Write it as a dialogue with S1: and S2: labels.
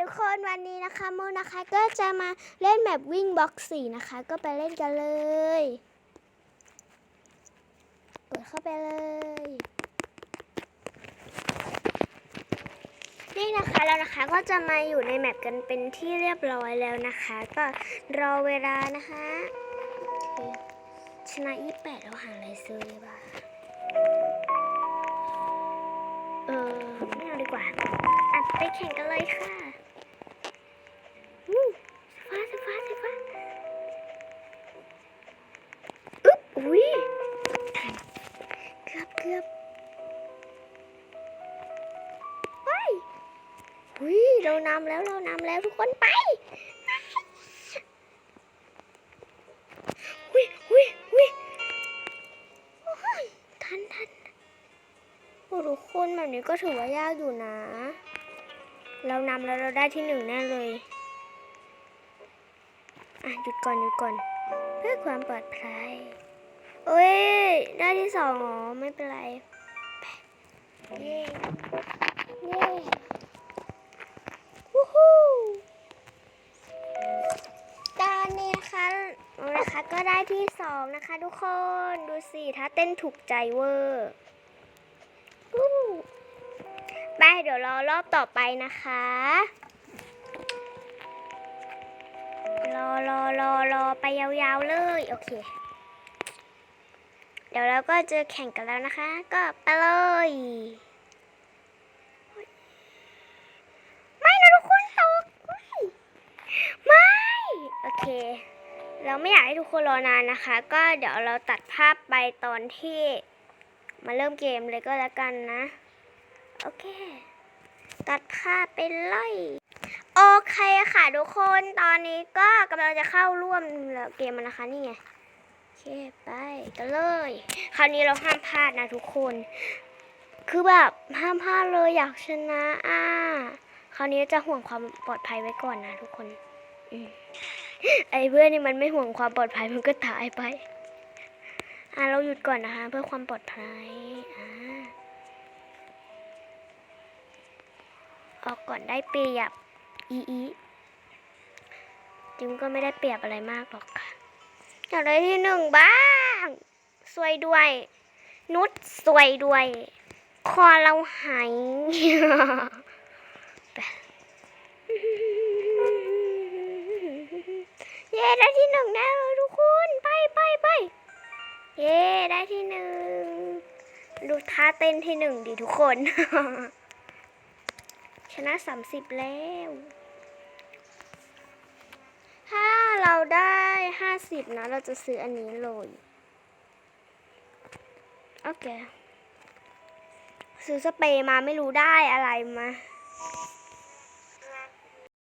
S1: ทุกคนวันนี้นะคะโมนะคะก็จะมาเล่นแมปวิ่งบ็อกสี่นะคะ ก็ไปเล่นกันเลยเปิดเข้าไปเลย นี่นะคะแล้วนะคะก็จะมาอยู่ในแมปกันเป็นที่เรียบร้อยแล้วนะคะ ก็รอเวลานะคะชนะยี่แปดเราหาอะไรซื้อบ้างเออไม่เอาดีกว่าอะไปแข่งกันเลยค่ะ อุ้ยเกือบเกือบไปอุ้ยเรานำแล้วเรานำแล้วทุกคนไปอุ้ยอุ้ยอุ้ยโอ้ยทันทันโอ้ทุกคนแบบนี้ก็ถือว่ายากอยู่นะ เรานำแล้วเราได้ที่หนึ่งแน่เลย อะหยุดก่อนหยุดก่อน เพื่อความปลอดภัย โอ้ย ได้ที่สองอ๋อไม่เป็นไร เย้ เย้วู้ฮู้ตอนนี้นะคะนะคะก็ได้ที่สองนะคะทุกคนดูสิถ้าเต้นถูกใจเวอร์วู้ไปเดี๋ยวรอรอบต่อไปนะคะ รอรอรอรอไปยาวๆเลย โอเค ดี๋ยวเราก็จะแข่งกันแล้วนะคะ ก็ไปเลยไม่นะทุกคนตกไม่ไม่ โอเค เราไม่อยากให้ทุกคนรอนานนะคะ ก็เดี๋ยวเราตัดภาพไปตอนที่มาเริ่มเกมเลยก็แล้วกันนะ โอเค ตัดภาพไปเลยโอเคค่ะทุกคนตอนนี้ก็กำลังจะเข้าร่วมเกมมันนะคะนี่ไง คไปกันเลย คราวนี้เราห้ามพลาดนะทุกคน คือแบบห้ามพลาดเลยอยากชนะอะคราวนี้จะห่วงความปลอดภัยไว้ก่อนนะทุกคนอืมไอ้เพื่อนนี่มันไม่ห่วงความปลอดภัยมันก็ตายไป อะเราหยุดก่อนนะคะ เพื่อความปลอดภัยอ่าออกก่อนได้เปรียบอีอีจิมก็ไม่ได้เปรียบอะไรมากหรอกค่ะ อยากได้ที่หนึ่งบ้างสวยด้วย นุชสวยด้วย คอเราหายเย้ได้ที่หนึ่งแน่เลยทุกคน ไปไปไปเย้ได้ที่หนึ่งดูท่าเต้นที่หนึ่งดีทุกคน ชนะสามสิบแล้ว ถ้าเราได้ ห้าสิบนะ เราจะซื้ออันนี้เลย โอเค ซื้อสเปรย์มาไม่รู้ได้อะไรมา